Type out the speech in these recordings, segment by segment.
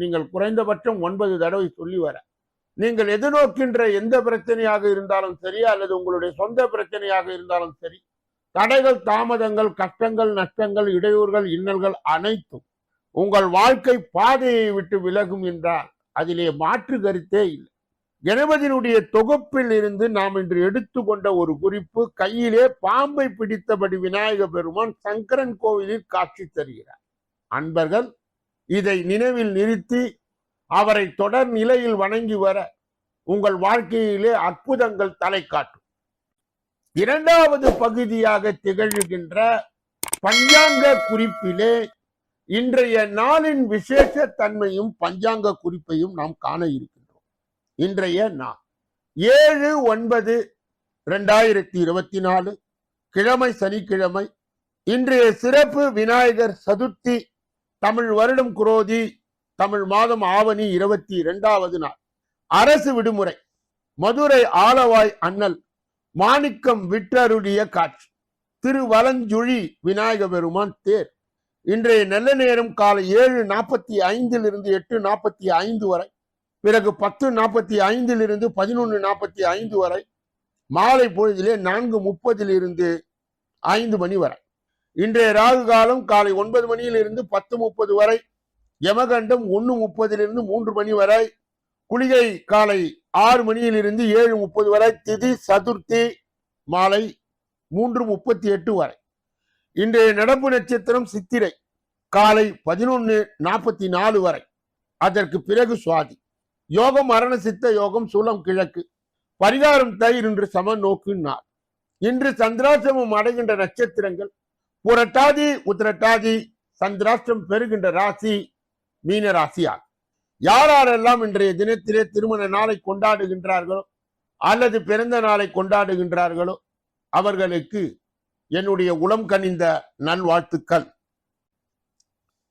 நீங்கள் குறைந்தபட்சம் ஒன்பது தடவை சொல்லி வர. நீங்கள் எதிர்நோக்கின்ற எந்த பிரச்சனையாக இருந்தாலும் சரி அல்லது உங்களுடைய சொந்த பிரச்சனையாக இருந்தாலும் சரி தடைகள் தாமதங்கள் கஷ்டங்கள் நஷ்டங்கள் இடையூறுகள் இன்னல்கள் அனைத்தும் உங்கள் வாழ்க்கை பாதையை விட்டு விலகும் என்றால் அதிலே மாற்று கருத்தே இல்லை. கணபதியினுடைய தொகுப்பில் இருந்து நாம் இன்று எடுத்துக்கொண்ட ஒரு குறிப்பு கையிலே பாம்பை பிடித்தபடி விநாயக பெருமான் சங்கரன் கோவிலில் காட்சி தருகிறார். அன்பர்கள் இதை நினைவில் நிறுத்தி அவரை தொடர் நிலையில் வணங்கி வர உங்கள் வாழ்க்கையிலே அற்புதங்கள் தலை காட்டும். இரண்டாவது பகுதியாக திகழ்கின்ற பஞ்சாங்க குறிப்பிலே இன்றைய நாளின் விசேஷ தன்மையும் பஞ்சாங்க குறிப்பையும் நாம் காண இருக்கின்றோம். இன்றைய நாள் ஏழு ஒன்பது ரெண்டாயிரத்தி இருபத்தி நாலு. கிழமை சனிக்கிழமை இன்றைய சிறப்பு விநாயகர் சதுர்த்தி தமிழ் வருடம் குரோதி தமிழ் மாதம் ஆவணி இருபத்தி இரண்டாவது நாள். அரசு விடுமுறை. மதுரை ஆலவாய் அண்ணல் மாணிக்கம் விற்றருடைய காட்சி. திருவலஞ்சுழி விநாயக பெருமான் தேர். இன்றைய நல்ல நேரம் காலை ஏழு நாற்பத்தி ஐந்திலிருந்து எட்டு நாற்பத்தி ஐந்து வரை. பிறகு பத்து நாற்பத்தி ஐந்திலிருந்து பதினொன்று நாற்பத்தி ஐந்து வரை. மாலை பொழுதிலே நான்கு முப்பதிலிருந்து ஐந்து மணி வரை. இன்றைய ராகு காலம் காலை ஒன்பது மணியிலிருந்து பத்து முப்பது வரை யமகண்டம் ஒன்று முப்பதிலிருந்து மூன்று மணி வரை குளிகை காலை ஆறு மணியிலிருந்து ஏழு முப்பது வரை திதி சதுர்த்தி மாலை மூன்று முப்பத்தி எட்டு வரை. இன்றைய நடப்பு நட்சத்திரம் சித்திரை காலை பதினொன்று நாற்பத்தி நாலு வரை. அதற்கு பிறகு சுவாதி. யோகம் மரண சித்த யோகம் சூலம் கிழக்கு. பரிகாரம் தயிர் இன்று சம நோக்குனார் இன்று சந்திராசிரமம் அடைகின்ற நட்சத்திரங்கள் புரட்டாதி உத்திரட்டாதி சந்திராஷ்டம் பெறுகின்ற ராசி மீன ராசியா யாரெல்லாம் இன்றைய தினத்திலே திருமண நாளை கொண்டாடுகின்றார்களோ அல்லது பிறந்த நாளை கொண்டாடுகின்றார்களோ அவர்களுக்கு என்னுடைய உளம் கனிந்த நல்வாழ்த்துக்கள்.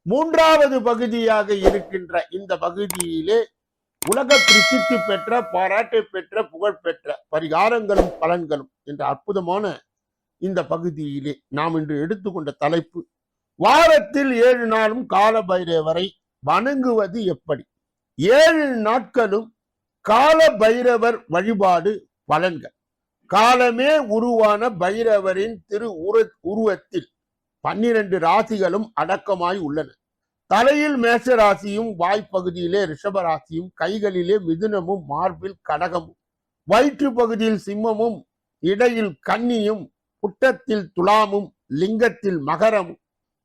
மூன்றாவது பகுதியாக இருக்கின்ற இந்த பகுதியிலே உலக பிரசித்தி பெற்ற பாராட்டை பெற்ற புகழ் பெற்ற பரிகாரங்களும் பலன்களும் என்ற அற்புதமான இந்த பகுதியிலே நாம் இன்று எடுத்துக்கொண்ட தலைப்பு வாரத்தில் ஏழு நாளும் கால பைரவரை வணங்குவது எப்படி? ஏழு நாட்களும் கால பைரவர் வழிபாடு பலன்கள் காலமே உருவான பைரவரின் திரு உரு உருவத்தில் பன்னிரண்டு ராசிகளும் அடக்கமாய் உள்ளன. தலையில் மேஷ ராசியும் வாய்ப்பகுதியிலே ரிஷப ராசியும் கைகளிலே மிதுனமும் மார்பில் கடகமும் வயிற்று பகுதியில் சிம்மமும் இடையில் கன்னியும் புட்டத்தில் துலாமும் லிங்கத்தில் மகரமும்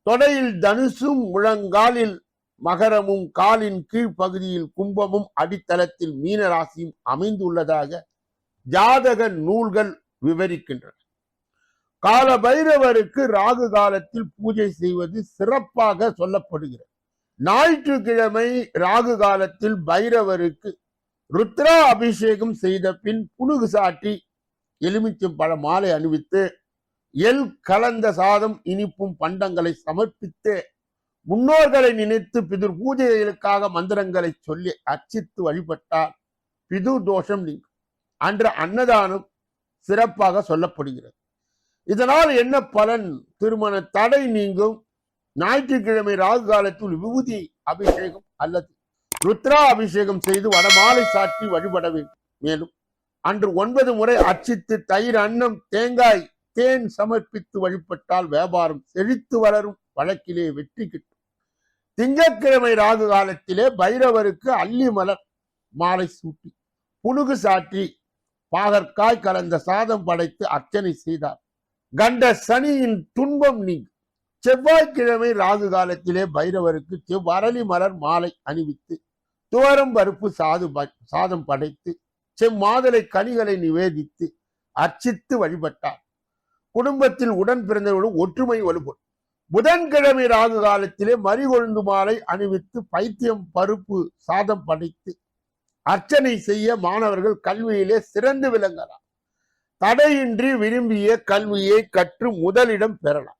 தொடையில் தனுசும் முழங்காலில் மகரமும் காலின் கீழ்ப்பகுதியில் கும்பமும் அடித்தளத்தில் மீனராசியும் அமைந்துள்ளதாக ஜாதக நூல்கள் விவரிக்கின்றன. கால பைரவருக்கு ராகு காலத்தில் பூஜை செய்வது சிறப்பாக சொல்லப்படுகிறது. ஞாயிற்றுக்கிழமை ராகு காலத்தில் பைரவருக்கு ருத்ரா அபிஷேகம் செய்த பின் புனுகு சாட்டி எலுமிச்சம் பழ மாலை அணிவித்து எல் கலந்த சாதம் இனிப்பும் பண்டங்களை சமர்ப்பித்து முன்னோர்களை நினைத்து பிதுர் பூஜைகளுக்காக மந்திரங்களை சொல்லி அர்ச்சித்து வழிபட்டால் பிது தோஷம் நீங்கும். அன்று அன்னதானம் சிறப்பாக சொல்லப்படுகிறது. இதனால் என்ன பலன்? திருமண தடை நீங்கும். ஞாயிற்றுக்கிழமை ராகு காலத்தில் விபூதி அபிஷேகம் அல்லது ருத்ரா அபிஷேகம் செய்து வடமாலை சாற்றி வழிபட வேண்டும். மேலும் அன்று ஒன்பது முறை அர்ச்சித்து தயிர் அன்னம் தேங்காய் தேன் சமர்ப்பித்து வழிபட்டால் வியாபாரம் செழித்து வளரும். வழக்கிலே வெற்றி கிட்டும். திங்கட்கிழமை ராகு காலத்திலே பைரவருக்கு அள்ளி மலர் மாலை சூட்டி. புனுகு சாற்றி பாகற்காய் கலந்த சாதம் படைத்து அர்ச்சனை செய்தார். கண்ட சனியின் துன்பம் நீங்க செவ்வாய்க்கிழமை ராகு காலத்திலே பைரவருக்கு செவ்வரளி மலர் மாலை அணிவித்து துவரம் பருப்பு சாது ப- சாதம் படைத்து செம்மாதுளை கனிகளை நிவேதித்து அர்ச்சித்து வழிபட்டார். குடும்பத்தில் உடன் பிறந்தவர்களும் ஒற்றுமை வலுப்படும் புதன்கிழமை ராகு காலத்திலே மறிகொழுந்து மாலை அணிவித்து பைத்தியம் பருப்பு சாதம் படைத்து அர்ச்சனை செய்ய மாணவர்கள் கல்வியிலே சிறந்து விளங்கலாம். தடையின்றி விரும்பிய கல்வியை கற்று முதலிடம் பெறலாம்.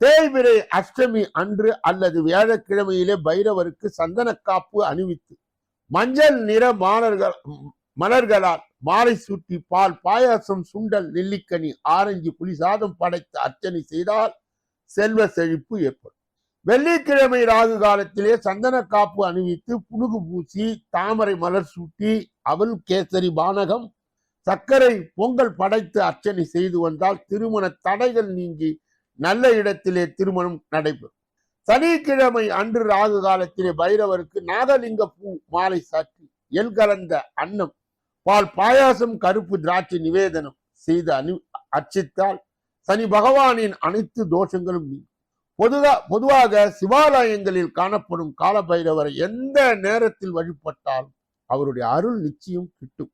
தேய்பிரை அஷ்டமி அன்று அல்லது வியாழக்கிழமையிலே பைரவருக்கு சந்தன காப்பு அணிவித்து மஞ்சள் நிற மாணர்கள் மலர்களால் மாலை சூட்டி பால் பாயாசம் சுண்டல் நெல்லிக்கனி ஆரஞ்சு புளி சாதம் படைத்து அர்ச்சனை செய்தால் செல்வ செழிப்பு ஏற்படும். வெள்ளிக்கிழமை ராகு காலத்திலே சந்தன காப்பு அணிவித்து புனுகு பூசி தாமரை மலர் சூட்டி அவல் கேசரி பானகம் சர்க்கரை பொங்கல் படைத்து அர்ச்சனை செய்து வந்தால் திருமண தடைகள் நீங்கி நல்ல இடத்திலே திருமணம் நடைபெறும். சனிக்கிழமை அன்று ராகு காலத்திலே பைரவருக்கு நாகலிங்க பூ மாலை சாற்றி எல் கலந்த அன்னம் பால் பாயாசம் கருப்பு திராட்சை நிவேதனம் செய்து அணி அர்ச்சித்தால் சனி பகவானின் அனைத்து தோஷங்களும் பொதுதா பொதுவா பொதுவாக சிவாலயங்களில் காணப்படும் காலபைரவரை எந்த நேரத்தில் வழிபட்டாலும் அவருடைய அருள் நிச்சயம் கிட்டும்.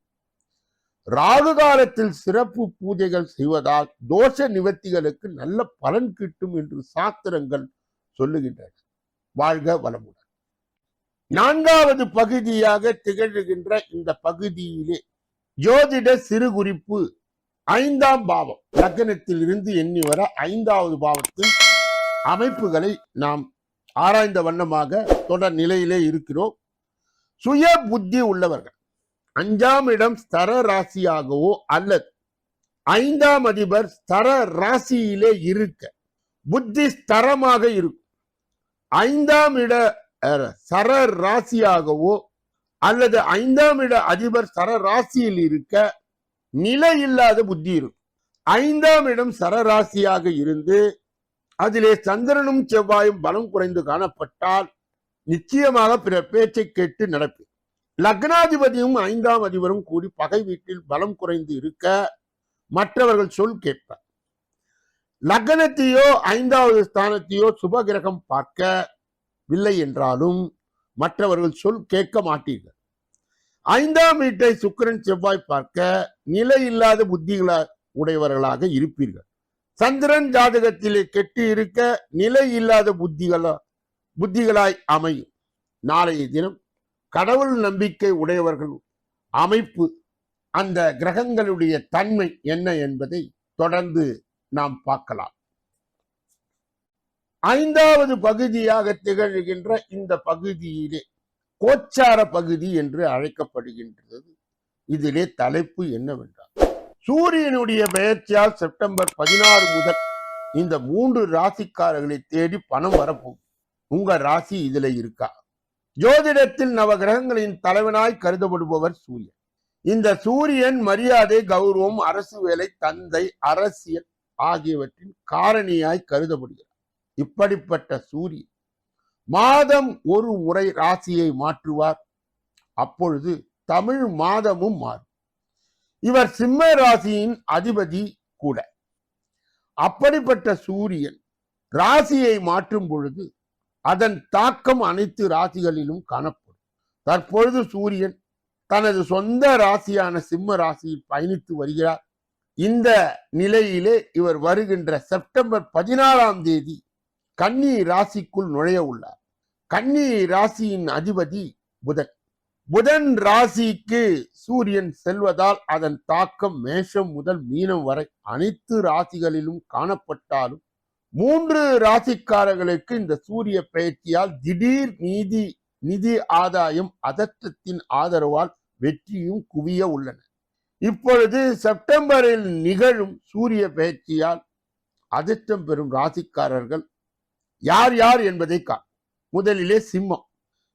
ராகு காலத்தில் சிறப்பு பூஜைகள் செய்வதால் தோஷ நிவர்த்திகளுக்கு நல்ல பலன் கிட்டும் என்று சாஸ்திரங்கள் சொல்லுகின்றன. வாழ்க வளமுடன். நான்காவது பகுதியாக திகழ்கின்ற இந்த பகுதியிலே ஜோதிட சிறு குறிப்பு ஐந்தாம் பாவம். லக்னத்தில் இருந்து எண்ணி வர ஐந்தாவது பாவத்தின் அமைப்புகளை நாம் ஆராய்ந்த வண்ணமாக தொடர் நிலையிலே இருக்கிறோம். சுய புத்தி உள்ளவர்கள் அஞ்சாம் இடம் ஸ்தர ராசியாகவோ அல்லது ஐந்தாம் அதிபர் ஸ்தர ராசியிலே இருக்க புத்தி ஸ்தரமாக இருக்கும். ஐந்தாம் இட சர ராசியாகவோ அல்லது ஐந்தாம் இட அதிபர் சர ராசியில் இருக்க நிலை இல்லாத புத்தி இருக்கும். ஐந்தாம் இடம் சரராசியாக இருந்து அதிலே சந்திரனும் செவ்வாயும் பலம் குறைந்து காணப்பட்டால் நிச்சயமாக பிறர் பேச்சை கேட்டு நடப்பு லக்னாதிபதியும் ஐந்தாம் அதிபரும் கூடி பகை வீட்டில் பலம் குறைந்து இருக்க மற்றவர்கள் சொல் கேட்பார். லக்னத்தையோ ஐந்தாவது ஸ்தானத்தையோ சுபகிரகம் இல்லை என்றாலும் மற்றவர்கள் சொல் கேட்க மாட்டீர்கள். ஐந்தாம் வீட்டை சுக்கிரன் செவ்வாய் பார்க்க நிலை இல்லாத புத்திகள உடையவர்களாக இருப்பீர்கள். சந்திரன் ஜாதகத்திலே கெட்டு இருக்க நிலை இல்லாத புத்திகளா புத்திகளாய் அமையும். நாளைய தினம் கடவுள் நம்பிக்கை உடையவர்கள் அமைப்பு அந்த கிரகங்களுடைய தன்மை என்ன என்பதை தொடர்ந்து நாம் பார்க்கலாம். ஐந்தாவது பகுதியாக திகழ்கின்ற இந்த பகுதியிலே கோச்சார பகுதி என்று அழைக்கப்படுகின்றது. இதிலே தலைப்பு என்னவென்றால் சூரியனுடைய பெயர்ச்சியால் செப்டம்பர் பதினாறு முதல் இந்த மூன்று ராசிக்காரர்களை தேடி பணம் வரப்போகும் உங்க ராசி இதுல இருக்கா? ஜோதிடத்தில் நவ கிரகங்களின் தலைவனாய் கருதப்படுபவர் சூரியன். இந்த சூரியன் மரியாதை கௌரவம் அரசு வேலை தந்தை அரசியல் ஆகியவற்றின் காரணியாய் கருதப்படுகிறார் இப்படிப்பட்ட சூரியன் மாதம் ஒரு முறை ராசியை மாற்றுவார். அப்பொழுது தமிழ் மாதமும் மாறும். இவர் சிம்ம ராசியின் அதிபதி கூட. அப்படிப்பட்ட சூரியன் ராசியை மாற்றும் பொழுது அதன் தாக்கம் அனைத்து ராசிகளிலும் காணப்படும். தற்பொழுது சூரியன் தனது சொந்த ராசியான சிம்ம ராசியில் பயணித்து வருகிறார். இந்த நிலையிலே இவர் வருகின்ற செப்டம்பர் பதினாறாம் தேதி கன்னி ராசிக்குள் நுழைய உள்ளார். கன்னி ராசியின் அதிபதி புதன். புதன் ராசிக்கு சூரியன் செல்வதால் அதன் தாக்கம் மேஷம் முதல் மீனம் வரை அனைத்து ராசிகளிலும் காணப்பட்டாலும் மூன்று ராசிக்காரர்களுக்கு இந்த சூரிய பயிற்சியால் திடீர் நீதி நிதி ஆதாயம் அதற்றத்தின் ஆதரவால் வெற்றியும் குவிய உள்ளன. இப்பொழுது செப்டம்பரில் நிகழும் சூரிய பயிற்சியால் அதிர்ஷ்டம் பெறும் ராசிக்காரர்கள் யார் யார் என்பதை கா முதலிலே சிம்மம்.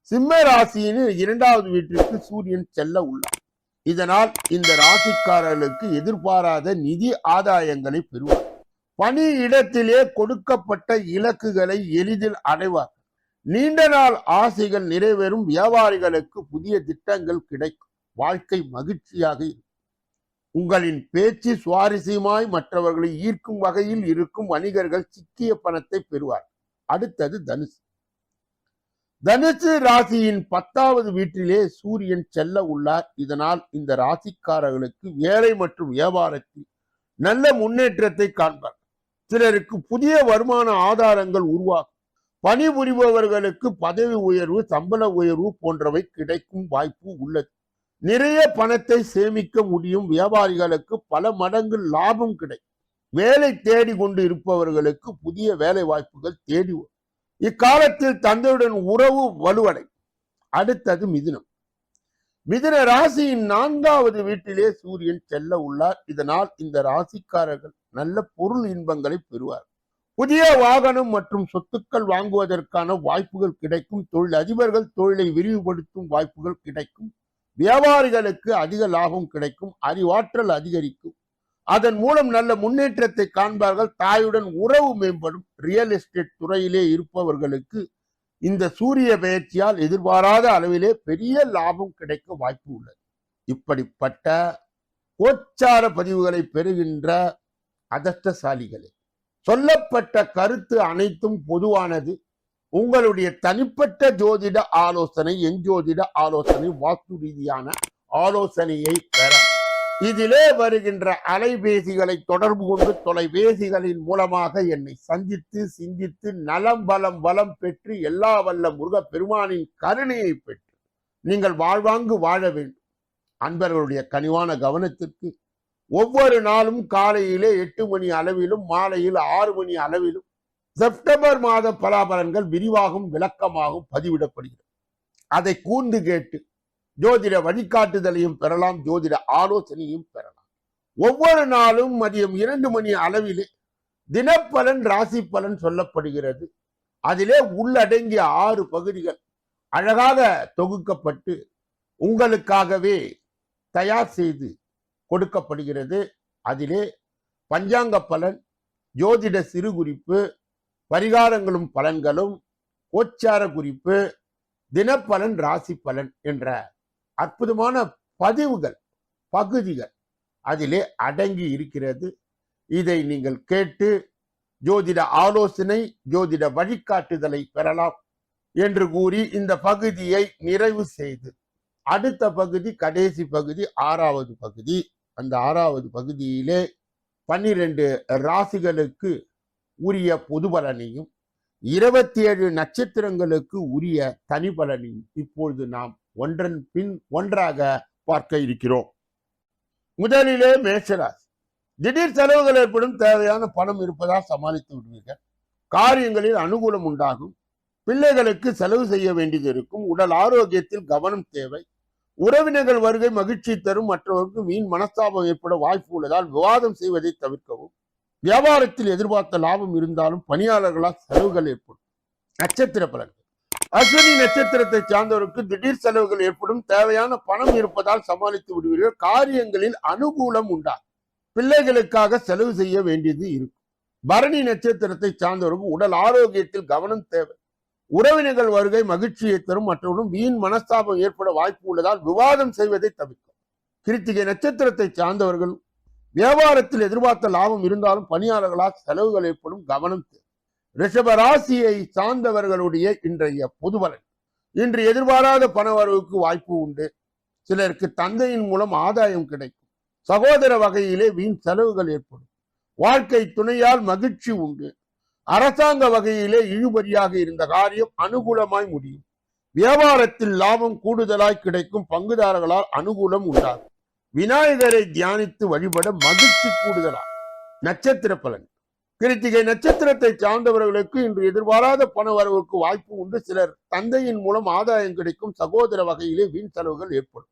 சிம்ம ராசியின் இரண்டாவது வீட்டிற்கு சூரியன் செல்ல உள்ளார். இதனால் இந்த ராசிக்காரர்களுக்கு எதிர்பாராத நிதி ஆதாயங்களை பெறுவார். பணி இடத்திலே கொடுக்கப்பட்ட இலக்குகளை எளிதில் அடைவார். நீண்ட நாள் ஆசைகள் நிறைவேறும். வியாபாரிகளுக்கு புதிய திட்டங்கள் கிடைக்கும். வாழ்க்கை மகிழ்ச்சியாக உங்களின் பேச்சு சுவாரஸ்யமாய் மற்றவர்களை ஈர்க்கும் வகையில் இருக்கும் வணிகர்கள் சிக்கிய பணத்தை பெறுவார் அடுத்தது தனுசு. தனுசு ராசியின் பத்தாவது வீட்டிலே சூரியன் செல்ல உள்ளார். இதனால் இந்த ராசிக்காரர்களுக்கு வேலை மற்றும் வியாபாரத்தில் நல்ல முன்னேற்றத்தை காண்பார். சிலருக்கு புதிய வருமான ஆதாரங்கள் உருவாகும். பணிபுரிபவர்களுக்கு பதவி உயர்வு சம்பள உயர்வு போன்றவை கிடைக்கும் வாய்ப்பு உள்ளது. நிறைய பணத்தை சேமிக்க முடியும். வியாபாரிகளுக்கு பல மடங்கு லாபம் கிடைக்கும். வேலை தேடி கொண்டு இருப்பவர்களுக்கு புதிய வேலை வாய்ப்புகள் தேடி வரும் இக்காலத்தில் தந்தையுடன் உறவு வலுவடை அடுத்தது மிதுனம். மிதுன ராசியின் நான்காவது வீட்டிலே சூரியன் செல்ல உள்ளார். இதனால் இந்த ராசிக்காரர்கள் நல்ல பொருள் இன்பங்களை பெறுவார். புதிய வாகனம் மற்றும் சொத்துக்கள் வாங்குவதற்கான வாய்ப்புகள் கிடைக்கும். தொழில் அதிபர்கள் தொழிலை விரிவுபடுத்தும் வாய்ப்புகள் கிடைக்கும். வியாபாரிகளுக்கு அதிக லாபம் கிடைக்கும். அறிவாற்றல் அதிகரிக்கும். அதன் மூலம் நல்ல முன்னேற்றத்தை காண்பார்கள். தாயுடன் உறவு மேம்படும். ரியல் எஸ்டேட் துறையிலே இருப்பவர்களுக்கு இந்த சூரிய பயிற்சியால் எதிர்பாராத அளவிலே பெரிய லாபம் கிடைக்க வாய்ப்பு உள்ளது. இப்படிப்பட்ட கோச்சார பதிவுகளை பெறுகின்ற அதஷ்டசாலிகளே சொல்லப்பட்ட கருத்து அனைத்தும் பொதுவானது. உங்களுடைய தனிப்பட்ட ஜோதிட ஆலோசனை எஞ்சோதிட ஆலோசனை வாஸ்து ரீதியான ஆலோசனையை பெற இதிலே வருகின்ற அலைபேசிகளை தொடர்பு கொண்டு தொலைபேசிகளின் மூலமாக என்னை சந்தித்து சிந்தித்து நலம் பலம் வளம் பெற்று எல்லா வல்ல முருக பெருமானின் கருணையை பெற்று நீங்கள் வாழ்வாங்கு வாழ வேண்டும். அன்பர்களுடைய கனிவான கவனத்திற்கு ஒவ்வொரு நாளும் காலையிலே எட்டு மணி அளவிலும் மாலையில் ஆறு மணி அளவிலும் செப்டம்பர் மாத பலாபலன்கள் விரிவாகவும் விளக்கமாகவும் பதிவிடப்படுகிறது. அதை கூர்ந்து கேட்டு ஜோதிட வழிகாட்டுதலையும் பெறலாம் ஜோதிட ஆலோசனையும் பெறலாம். ஒவ்வொரு நாளும் மதியம் இரண்டு மணி அளவிலே தினப்பலன் ராசி பலன் சொல்லப்படுகிறது. அதிலே உள்ளடங்கிய ஆறு பகுதிகள் அழகாக தொகுக்கப்பட்டு உங்களுக்காகவே தயார் செய்து கொடுக்கப்படுகிறது. அதிலே பஞ்சாங்க பலன் ஜோதிட சிறு குறிப்பு பரிகாரங்களும் பலன்களும் கோச்சார குறிப்பு தினப்பலன் ராசி பலன் என்ற அற்புதமான பதிவுகள் பகுதிகள் அதிலே அடங்கி இருக்கிறது. இதை நீங்கள் கேட்டு ஜோதிட ஆலோசனை ஜோதிட வழிகாட்டுதலை பெறலாம் என்று கூறி இந்த பகுதியை நிறைவு செய்து அடுத்த பகுதி கடைசி பகுதி ஆறாவது பகுதி அந்த ஆறாவது பகுதியிலே பன்னிரண்டு ராசிகளுக்கு உரிய பொது பலனையும் இருபத்தி ஏழு நட்சத்திரங்களுக்கு உரிய தனி பலனையும் இப்பொழுது நாம் ஒன்றன் பின் ஒன்றாக பார்க்க இருக்கிறோம். முதலிலே மேஷராசி. திடீர் செலவுகள் ஏற்படும் தேவையான பணம் இருப்பதால் சமாளித்து விடுவீர்கள். காரியங்களில் அனுகூலம் உண்டாகும். பிள்ளைகளுக்கு செலவு செய்ய வேண்டியது இருக்கும். உடல் ஆரோக்கியத்தில் கவனம் தேவை. உறவினர்கள் வருகை மகிழ்ச்சி தரும். மற்றவருக்கு மீன் மனஸ்தாபம் ஏற்பட வாய்ப்பு உள்ளதால் விவாதம் செய்வதை தவிர்க்கவும். வியாபாரத்தில் எதிர்பார்த்த லாபம் இருந்தாலும் பணியாளர்களால் செலவுகள் ஏற்படும். நட்சத்திர பலன்கள். அஸ்வினி நட்சத்திரத்தை சார்ந்தவருக்கு திடீர் செலவுகள் ஏற்படும். தேவையான பணம் இருப்பதால் சமாளித்து விடுவீர்கள். காரியங்களில் அனுகூலம் உண்டா? பிள்ளைகளுக்காக செலவு செய்ய வேண்டியது இருக்கும். பரணி நட்சத்திரத்தை சார்ந்தவருக்கு உடல் ஆரோக்கியத்தில் கவனம் தேவை. உறவினர்கள் வருகை மகிழ்ச்சியை தரும். மற்றவர்களும் வீண் மனஸ்தாபம் ஏற்பட வாய்ப்பு உள்ளதால் விவாதம் செய்வதை தவிர்க்கும். கிருத்திகை நட்சத்திரத்தை சார்ந்தவர்கள் வியாபாரத்தில் எதிர்பார்த்த லாபம் இருந்தாலும் பணியாளர்களால் செலவுகள் ஏற்படும். கவனம் தேவை. ரிஷப ராசியை சார்ந்தவர்களுடைய இன்றைய பொதுபலன். இன்று எதிர்பாராத பணவரவுக்கு வாய்ப்பு உண்டு. சிலருக்கு தந்தையின் மூலம் ஆதாயம் கிடைக்கும். சகோதர வகையிலே வீண் செலவுகள் ஏற்படும். வாழ்க்கை துணையால் மகிழ்ச்சி உண்டு. அரசாங்க வகையிலே இழுபறியாக இருந்த காரியம் அனுகூலமாய் முடியும். வியாபாரத்தில் லாபம் கூடுதலாய் கிடைக்கும் பங்குதாரர்களால் அனுகூலம் உண்டாகும். விநாயகரை தியானித்து வழிபட மகிழ்ச்சி கூடுதலாகும். நட்சத்திர பலன். கிருத்திகை நட்சத்திரத்தை சார்ந்தவர்களுக்கு இன்று எதிர்பாராத பண வரவுக்கு வாய்ப்பு உண்டு. சிலர் தந்தையின் மூலம் ஆதாயம் கிடைக்கும் சகோதர வகையிலே வீண் செலவுகள் ஏற்படும்.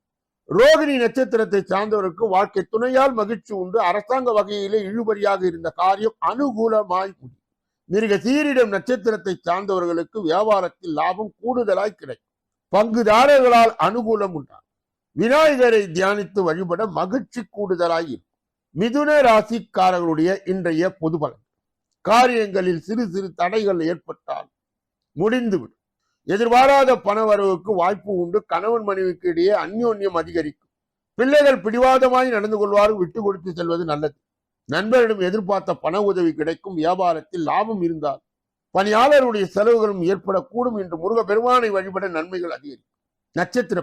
ரோகிணி நட்சத்திரத்தை சார்ந்தவருக்கு வாழ்க்கை துணையால் மகிழ்ச்சி உண்டு. அரசாங்க வகையிலே இழுபறியாக இருந்த காரியம் அனுகூலமாய் முடியும். மிருக சீரிடம் நட்சத்திரத்தை சார்ந்தவர்களுக்கு வியாபாரத்தில் லாபம் கூடுதலாய் கிடைக்கும். பங்குதாரர்களால் அனுகூலம் உண்டாகும். விநாயகரை தியானித்து வழிபட மகிழ்ச்சி கூடுதலாய் இருக்கும். மிதுன ராசிக்காரர்களுடைய இன்றைய பொது பலன். காரியங்களில் சிறு சிறு தடைகள் ஏற்பட்டால் முடிந்துவிடும். எதிர்பாராத பண வரவுக்கு வாய்ப்பு உண்டு. கணவன் மனைவிக்கு இடையே அந்யோன்யம் அதிகரிக்கும். பிள்ளைகள் பிடிவாதமாய் நடந்து கொள்வார்கள். விட்டு கொடுத்து செல்வது நல்லது. நண்பரிடம் எதிர்பார்த்த பண உதவி கிடைக்கும். வியாபாரத்தில் லாபம் இருந்தால் பணியாளருடைய செலவுகளும் ஏற்படக்கூடும் என்று முருக பெருமானை வழிபட நன்மைகள் அதிகரிக்கும். நட்சத்திர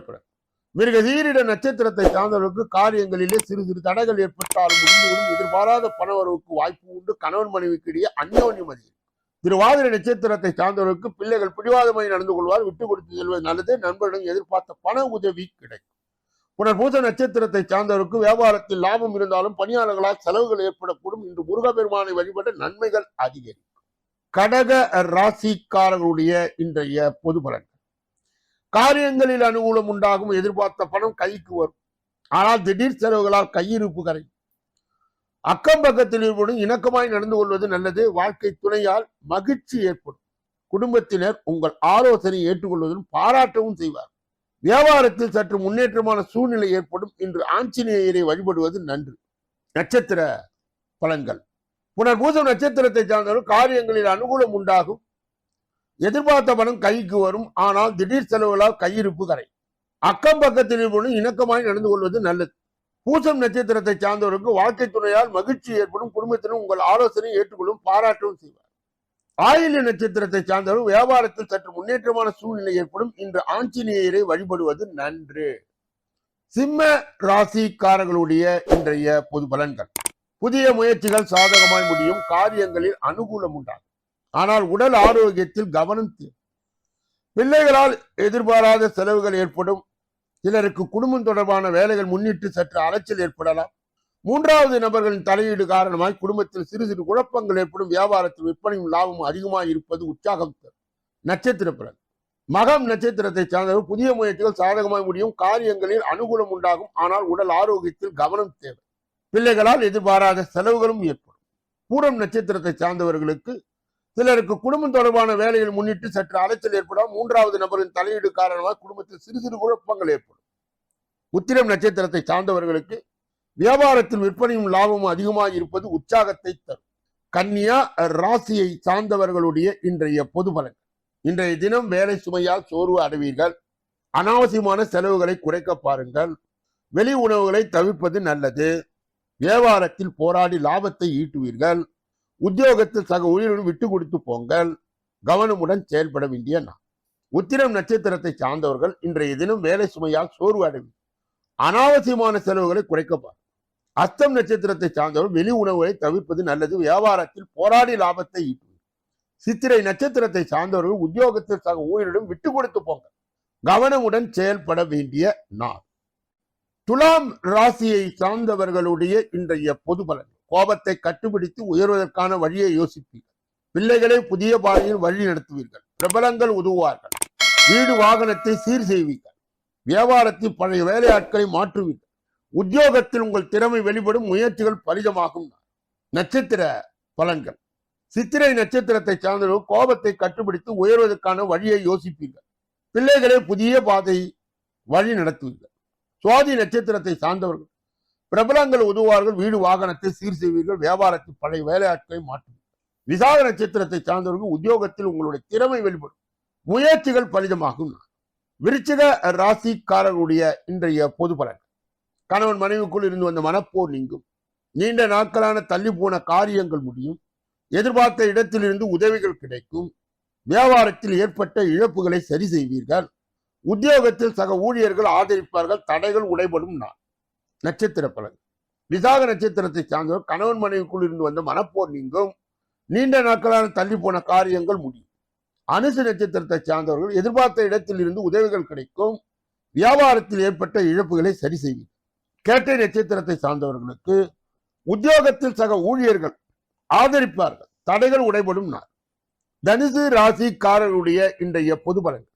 மிருகசீரிட நட்சத்திரத்தை சார்ந்தவர்களுக்கு காரியங்களிலே சிறு சிறு தடைகள் ஏற்பட்டாலும் முடிந்துவிடும் எதிர்பாராத பணவரவுக்கு வாய்ப்பு உண்டு. கணவன் மனைவிக்கு இடையே அந்யோன்யம் அதிகம். திருவாதிரை நட்சத்திரத்தை சார்ந்தவர்களுக்கு பிள்ளைகள் பிடிவாதமாய் நடந்து கொள்வார். விட்டு கொடுத்து செல்வது நல்லது. நண்பரிடம் எதிர்பார்த்த பண உதவி கிடைக்கும். புனர்பூச நட்சத்திரத்தை சார்ந்தவருக்கு வியாபாரத்தில் லாபம் இருந்தாலும் பணியாளர்களால் செலவுகள் ஏற்படக்கூடும். இன்று முருகபெருமானை வழிபட நன்மைகள் அதிகரிக்கும். கடக ராசிக்காரர்களுடைய இன்றைய பொது பலன். காரியங்களில் அனுகூலம் உண்டாகும் எதிர்பார்த்த பணம் கைக்கு வரும். ஆனால் திடீர் செலவுகளால் கையிருப்பு கரை. அக்கம் பக்கத்தில் இருப்பதும் இணக்கமாய் நடந்து கொள்வது நல்லது. வாழ்க்கை துணையால் மகிழ்ச்சி ஏற்படும். குடும்பத்தினர் உங்கள் ஆலோசனை ஏற்றுக்கொள்வதும் பாராட்டவும் செய்வார். வியாபாரத்தில் சற்று முன்னேற்றமான சூழ்நிலை ஏற்படும். இன்று ஆஞ்சநேயரை வழிபடுவது நன்று. நட்சத்திர பலன்கள். புனர்பூசம் நட்சத்திரத்தை சார்ந்தவர்கள் காரியங்களில் அனுகூலம் உண்டாகும். எதிர்பார்த்த பணம் கைக்கு வரும். ஆனால் திடீர் செலவுகளால் கையிருப்பு கரை. அக்கம் பக்கத்தில் இருப்பதும் இணக்கமாய் நடந்து கொள்வது நல்லது. பூசம் நட்சத்திரத்தை சார்ந்தவருக்கு வாழ்க்கை துணையால் மகிழ்ச்சி ஏற்படும். குடும்பத்தினர் உங்கள் ஆலோசனை ஏற்றுக்கொள்ளும் பாராட்டவும் செய்வார். ஆயுள நட்சத்திரத்தை சார்ந்தவர் வியாபாரத்தில் சற்று முன்னேற்றமான சூழ்நிலை ஏற்படும். இன்று ஆஞ்சநேயரை வழிபடுவது நன்று. சிம்ம ராசிக்காரர்களுடைய இன்றைய பொது பலன்கள். புதிய முயற்சிகள் சாதகமாய் முடியும். காரியங்களில் அனுகூலம் உண்டாகும். ஆனால் உடல் ஆரோக்கியத்தில் கவனம் தேவை பிள்ளைகளால் எதிர்பாராத செலவுகள் ஏற்படும். சிலருக்கு குடும்பம் தொடர்பான வேலைகள் முன்னிட்டு சற்று அலைச்சல் ஏற்படலாம். மூன்றாவது நபர்களின் தலையீடு காரணமாய் குடும்பத்தில் சிறு சிறு குழப்பங்கள் ஏற்படும். வியாபாரத்தில் விற்பனையும் லாபமும் அதிகமாக இருப்பது உற்சாகம் தரும். நட்சத்திர பலன். மகம் நட்சத்திரத்தை சார்ந்தவர் புதிய முயற்சிகள் சாதகமாய் முடியும். காரியங்களில் அனுகூலம் உண்டாகும். ஆனால் உடல் ஆரோக்கியத்தில் கவனம் தேவை. பிள்ளைகளால் எதிர்பாராத செலவுகளும் ஏற்படும். பூரம் நட்சத்திரத்தை சார்ந்தவர்களுக்கு சிலருக்கு குடும்பம் தொடர்பான வேலைகள் முன்னிட்டு சற்று அலைச்சல் ஏற்படும். மூன்றாவது நபரின் தலையீடு காரணமாக குடும்பத்தில் சிறு சிறு குழப்பங்கள் ஏற்படும். உத்திரம் நட்சத்திரத்தை சார்ந்தவர்களுக்கு வியாபாரத்தில் விற்பனையும் லாபமும் அதிகமாக இருப்பது உற்சாகத்தை தரும். கன்னியா ராசியை சார்ந்தவர்களுடைய இன்றைய பொது பலன். இன்றைய தினம் வேலை சுமையால் சோர்வு அடைவீர்கள். அனாவசியமான செலவுகளை குறைக்க பாருங்கள். வெளி உணவுகளை தவிர்ப்பது நல்லது. வியாபாரத்தில் போராடி லாபத்தை ஈட்டுவீர்கள். உத்தியோகத்தில் சக ஊழியர்களும் விட்டு கொடுத்து போங்கள். கவனமுடன் செயல்பட வேண்டிய நாள். உத்திரம் நட்சத்திரத்தை சார்ந்தவர்கள் இன்றைய தினம் வேலை சுமையால் சோர்வு அடைவி அனாவசியமான செலவுகளை குறைக்கப்பார் அஸ்தம் நட்சத்திரத்தை சார்ந்தவர்கள் வெளி உணவுகளை தவிர்ப்பது நல்லது. வியாபாரத்தில் போராடி லாபத்தை ஈட்டுவது சித்திரை நட்சத்திரத்தை சார்ந்தவர்கள் உத்தியோகத்தில் சக ஊழியரிடம் விட்டு கொடுத்து போங்க கவனமுடன் செயல்பட வேண்டிய நாள். துலாம் ராசியை சார்ந்தவர்களுடைய இன்றைய பொது பலன். கோபத்தை கட்டுப்பிடித்து உயர்வதற்கான வழியை யோசிப்பீர்கள். பிள்ளைகளை புதிய பாதையில் வழி நடத்துவீர்கள். பிரபலங்கள் உதவுவார்கள். வீடு வாகனத்தை சீர் செய்வீர்கள். வியாபாரத்தில் பழைய வேலையாட்களை மாற்றுவீர்கள். உத்தியோகத்தில் உங்கள் திறமை வெளிப்படும் முயற்சிகள் பலிதமாகும். நட்சத்திர பலன்கள். சித்திரை நட்சத்திரத்தை சார்ந்தவர்கள் கோபத்தை கட்டுப்பிடித்து உயர்வதற்கான வழியை யோசிப்பீர்கள். பிள்ளைகளை புதிய பாதை வழி நடத்துவீர்கள். சுவாதி நட்சத்திரத்தை சார்ந்தவர்கள் பிரபலங்கள் உதவுவார்கள். வீடு வாகனத்தை சீர் செய்வீர்கள். வியாபாரத்தில் பழைய வேலையாட்களை மாற்றும். விசாக நட்சத்திரத்தை சார்ந்தவர்கள் உத்தியோகத்தில் உங்களுடைய திறமை வெளிப்படும். முயற்சிகள் பலிதமாகும். விருச்சிக ராசிக்காரர்களுடைய இன்றைய பொது பலன். கணவன் மனைவிக்குள் இருந்து வந்த மனப்போர் நீங்கும். நீண்ட நாட்களான தள்ளி போன காரியங்கள் முடியும். எதிர்பார்த்த இடத்திலிருந்து உதவிகள் கிடைக்கும். வியாபாரத்தில் ஏற்பட்ட இழப்புகளை சரி செய்வீர்கள். உத்தியோகத்தில் சக ஊழியர்கள் ஆதரிப்பார்கள். தடைகள் உடைபடும் நாள். நட்சத்திர பலன். விசாக நட்சத்திரத்தை சார்ந்தவர் கணவன் மனைவிக்குள் இருந்து வந்த மனப்போர் நீங்கும். நீண்ட நாட்களான தள்ளி போன காரியங்கள் முடியும். அனுசு நட்சத்திரத்தை சார்ந்தவர்கள் எதிர்பார்த்த இடத்தில் இருந்து உதவிகள் கிடைக்கும். வியாபாரத்தில் ஏற்பட்ட இழப்புகளை சரி செய்யும். கேட்டை நட்சத்திரத்தை சார்ந்தவர்களுக்கு உத்தியோகத்தில் சக ஊழியர்கள் ஆதரிப்பார்கள். தடைகள் உடைபடும் நாள். தனுசு ராசிக்காரர்களுடைய இன்றைய பொது பலன்கள்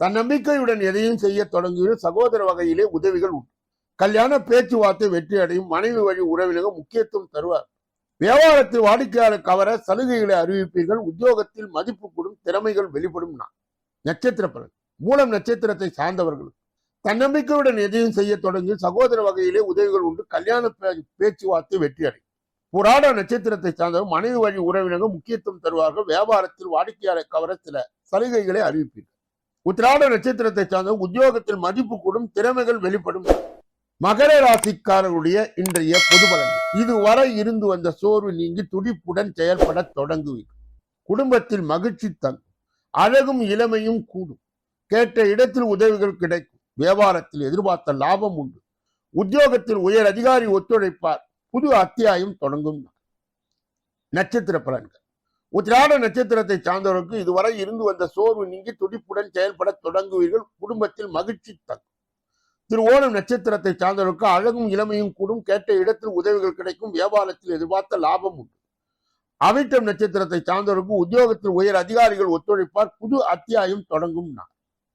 தன்னம்பிக்கையுடன் எதையும் செய்ய தொடங்குகிற சகோதர வகையிலே உதவிகள் உண்டு. கல்யாண பேச்சுவார்த்தை வெற்றி அடையும் மனைவி வழி உறவினர்கள் முக்கியத்துவம் தருவார். வியாபாரத்தில் வாடிக்கையாளர் கவர சலுகைகளை அறிவிப்பீர்கள். உத்தியோகத்தில் மதிப்பு கூடும் திறமைகள் வெளிப்படும் நான் நட்சத்திர பலன். மூலம் நட்சத்திரத்தை சார்ந்தவர்கள் தன்னம்பிக்கையுடன் எதையும் செய்ய தொடங்கி சகோதர வகையிலே உதவிகள் உண்டு. கல்யாண பே- பேச்சுவார்த்தை வெற்றி அடையும் புராட நட்சத்திரத்தை சார்ந்தவர் மனைவி வழி உறவினர்கள் முக்கியத்துவம் தருவார்கள். வியாபாரத்தில் வாடிக்கையாளர் கவர சில சலுகைகளை அறிவிப்பீர்கள். உத்திராட நட்சத்திரத்தை சார்ந்த உத்தியோகத்தில் மதிப்பு கூடும் திறமைகள் வெளிப்படும். மகர ராசிக்காரர்களுடைய இன்றைய பொது பலன்கள் இதுவரை இருந்து வந்த சோர்வு நீங்கி துடிப்புடன் செயல்பட தொடங்குவீர்கள். குடும்பத்தில் மகிழ்ச்சி தங்கும். அழகும் இளமையும் கூடும். கேட்ட இடத்தில் உதவிகள் கிடைக்கும். வியாபாரத்தில் எதிர்பார்த்த லாபம் உண்டு. உத்தியோகத்தில் உயர் அதிகாரி ஒத்துழைப்பார். புது அத்தியாயம் தொடங்கும் நட்சத்திர பலன்கள். உத்திராட நட்சத்திரத்தை சார்ந்தவருக்கு இதுவரை இருந்து வந்த சோர்வு நீங்கி துடிப்புடன் செயல்பட தொடங்குவீர்கள். குடும்பத்தில் மகிழ்ச்சி தங்கும். திருவோணம் நட்சத்திரத்தை சார்ந்தவருக்கு அழகும் இளமையும் கூடும். கேட்ட இடத்தில் உதவிகள் கிடைக்கும். வியாபாரத்தில் எதிர்பார்த்த லாபம் உண்டு. அவிட்டம் நட்சத்திரத்தை சார்ந்தவருக்கு உத்தியோகத்தில் உயர் அதிகாரிகள் ஒத்துழைப்பார். புது அத்தியாயம் தொடங்கும் நாள்.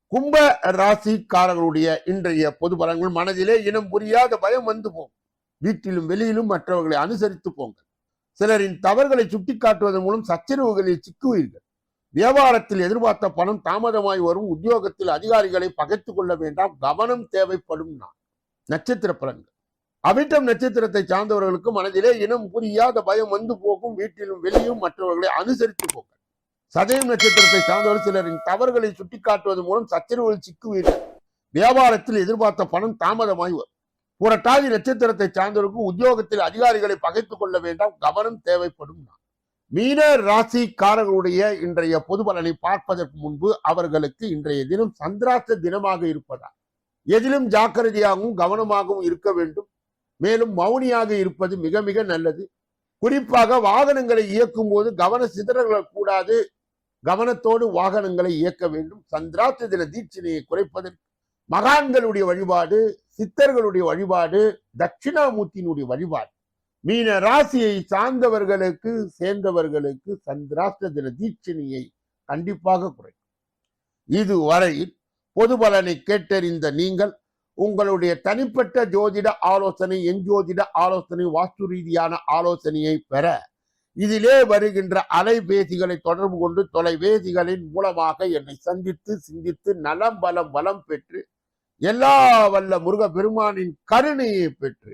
கும்ப ராசிக்காரர்களுடைய இன்றைய பொது பலன்கள். மனதிலே இனம் புரியாத பயம் வந்து போகும். வீட்டிலும் வெளியிலும் மற்றவர்களை அனுசரித்து போங்கள். சிலரின் தவறுகளை சுட்டிக்காட்டுவதன் மூலம் சச்சரவுகளில் சிக்குவீர்கள். வியாபாரத்தில் எதிர்பார்த்த பணம் தாமதமாய் வரும். உத்தியோகத்தில் அதிகாரிகளை பகைத்துக் கொள்ள வேண்டாம். கவனம் தேவைப்படும் நான். நட்சத்திர பலன்கள். அவிட்டம் நட்சத்திரத்தை சார்ந்தவர்களுக்கு மனதிலே இனம் புரியாத பயம் வந்து போகும். வீட்டிலும் வெளியும் மற்றவர்களை அனுசரித்து போங்கள். சதயம் நட்சத்திரத்தை சார்ந்தவர் சிலரின் தவறுகளை சுட்டிக்காட்டுவது மூலம் சச்சரவுகள் சிக்குவீர்கள். வியாபாரத்தில் எதிர்பார்த்த பணம் தாமதமாய் வரும். புரட்டாதி நட்சத்திரத்தை சார்ந்தவருக்கு உத்தியோகத்தில் அதிகாரிகளை பகைத்துக் கொள்ள வேண்டாம். கவனம் தேவைப்படும் நான். மீன ராசிக்காரர்களுடைய இன்றைய பொது பலனை பார்ப்பதற்கு முன்பு அவர்களுக்கு இன்றைய தினம் சந்திராஷ்ட தினமாக இருப்பதால் எதிலும் ஜாக்கிரதையாகவும் கவனமாகவும் இருக்க வேண்டும். மேலும் மௌனியாக இருப்பது மிக மிக நல்லது. குறிப்பாக வாகனங்களை இயக்கும் போது கவன சிதறல்கள் கூடாது. கவனத்தோடு வாகனங்களை இயக்க வேண்டும். சந்திராத்த தின தீட்சினையை குறைப்பதற்கு மகான்களுடைய வழிபாடு சித்தர்களுடைய வழிபாடு தட்சிணாமூர்த்தியினுடைய வழிபாடு மீன ராசியை சார்ந்தவர்களுக்கு சேர்ந்தவர்களுக்கு சந்திராஷ்ட தின தீட்சணியை கண்டிப்பாக குறைக்கும். இதுவரையில் பொது பலனை கேட்டறிந்த நீங்கள் உங்களுடைய தனிப்பட்ட ஜோதிட ஆலோசனை எஞ்சோதிட ஆலோசனை வாஸ்து ரீதியான ஆலோசனையை பெற இதிலே வருகின்ற அலைபேசிகளை தொடர்பு கொண்டு தொலைபேசிகளின் மூலமாக என்னை சந்தித்து சிந்தித்து நலம் பலம் வளம் பெற்று எல்லா வல்ல முருக பெருமானின் கருணையை பெற்று